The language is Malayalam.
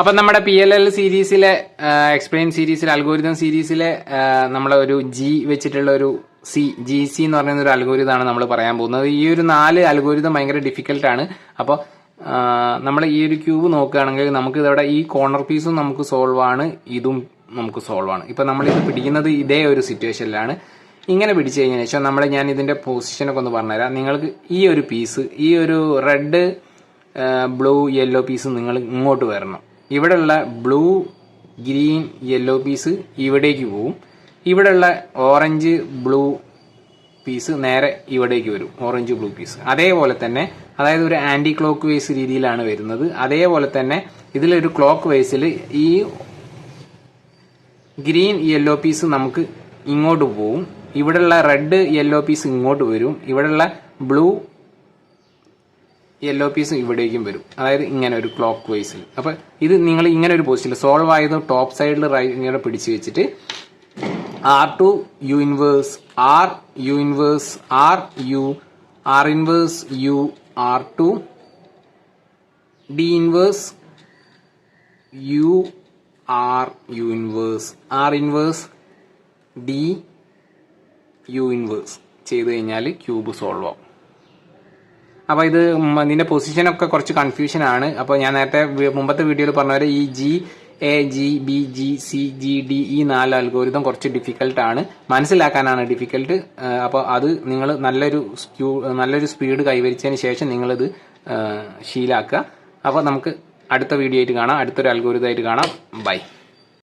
അപ്പൊ നമ്മുടെ പി എൽ എൽ സീരീസിലെ എക്സ്പ്ലെയിൻ സീരീസിലെ അൽഗോരിതം സീരീസിലെ നമ്മളെ ഒരു ജി വെച്ചിട്ടുള്ള ഒരു സി ജി സി എന്ന് പറയുന്ന ഒരു അൽഗോരിതമാണ് നമ്മൾ പറയാൻ പോകുന്നത്. ഈ ഒരു നാല് അൽഗോരിതം ഭയങ്കര ആണ്. അപ്പോൾ നമ്മൾ ഈ ഒരു ക്യൂബ് നോക്കുകയാണെങ്കിൽ നമുക്ക് ഇതവിടെ ഈ കോർണർ പീസും നമുക്ക് സോൾവ് ആണ് ഇതും നമുക്ക് സോൾവ് ആണ്. ഇപ്പൊ നമ്മൾ ഇത് പിടിക്കുന്നത് ഇതേ ഒരു സിറ്റുവേഷനിലാണ് ഇങ്ങനെ പിടിച്ചു കഴിഞ്ഞതിന് ശേഷം നമ്മൾ ഞാൻ ഇതിന്റെ പൊസിഷനൊക്കെ ഒന്ന് പറഞ്ഞുതരാം. നിങ്ങൾക്ക് ഈ ഒരു പീസ് ഈ ഒരു റെഡ് ബ്ലൂ യെല്ലോ പീസ് നിങ്ങൾ ഇങ്ങോട്ട് വരണം. ഇവിടെയുള്ള ബ്ലൂ ഗ്രീൻ യെല്ലോ പീസ് ഇവിടേക്ക് പോവും. ഇവിടെയുള്ള ഓറഞ്ച് ബ്ലൂ പീസ് നേരെ ഇവിടേക്ക് വരും. ഓറഞ്ച് ബ്ലൂ പീസ് അതേപോലെ തന്നെ അതായത് ഒരു ആന്റി ക്ലോക്ക് വൈസ് രീതിയിലാണ് വരുന്നത്. അതേപോലെ തന്നെ ഇതിലൊരു ക്ലോക്ക് വൈസിൽ ഈ ഗ്രീൻ യെല്ലോ പീസ് നമുക്ക് ഇങ്ങോട്ട് പോവും. ഇവിടെയുള്ള റെഡ് യെല്ലോ പീസ് ഇങ്ങോട്ട് വരും. ഇവിടെയുള്ള ബ്ലൂ യെല്ലോ പീസ് ഇവിടേക്കും വരും. അതായത് ഇങ്ങനെ ഒരു ക്ലോക്ക് വൈസിൽ അപ്പൊ ഇത് നിങ്ങൾ ഇങ്ങനെ ഒരു പൊസിഷനിൽ സോൾവ് ആയത് ടോപ്പ് സൈഡിൽ ഇങ്ങനെ പിടിച്ചു വെച്ചിട്ട് R two U inverse R U inverse R U R inverse U R two D inverse U R U inverse R inverse D U inverse ചെയ്ത് കഴിഞ്ഞാൽ ക്യൂബ് സോൾവ് ആവും. അപ്പൊ ഇത് ഇതിന്റെ പൊസിഷൻ ഒക്കെ കുറച്ച് കൺഫ്യൂഷൻ ആണ്. അപ്പൊ ഞാൻ നേരത്തെ മുമ്പത്തെ വീഡിയോയിൽ പറഞ്ഞ പോലെ ഈ G A G B G C G D ഈ നാല് അൽഗോരിതം കുറച്ച് ഡിഫിക്കൽട്ട് ആണ്. മനസ്സിലാക്കാനാണ് ഡിഫിക്കൽട്ട് അപ്പോൾ അത് നിങ്ങൾ നല്ലൊരു സ്ക്യൂ നല്ലൊരു സ്പീഡ് കൈവരിച്ചതിന് ശേഷം നിങ്ങളിത് ശീലാക്കുക. അപ്പോൾ നമുക്ക് അടുത്ത വീഡിയോ ആയിട്ട് കാണാം. അടുത്തൊരു അൽഗോരിതമായിട്ട് കാണാം. ബൈ